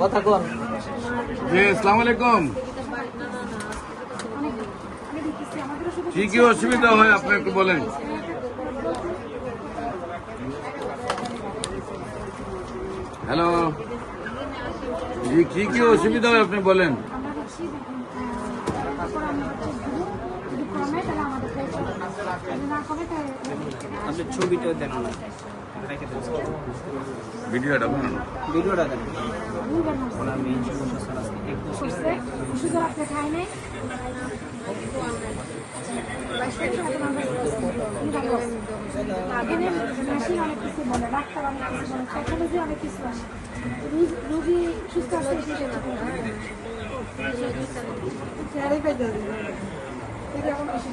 কথা কন। জি আসসালামু আলাইকুম। কি কি অসুবিধা হয় আপনি একটু বলেন। হ্যালো। জি কি কি অসুবিধা হয় আপনি বলেন। রেখে দেন ভিডিওটা বানানো। ভিডিওটা দেন। আমি অনেক কিছু বলে ডাক্তার অনেক কিছু বলে টেকনোলজি অনেক কিছু আছে রুগী- রুগী সুস্থ আছে চেয়ারে পেয়ে যাবে এখন machine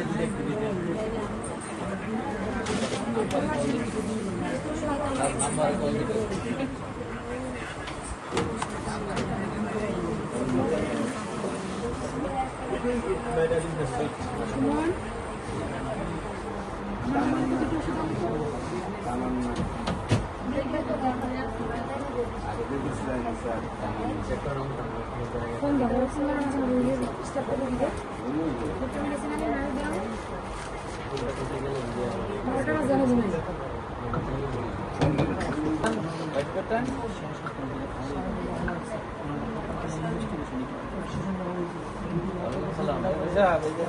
Sen de arasından önce böyle bir kitapları gidiyor. বারোটা বাজে হবে না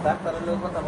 ডাক্তারের কথা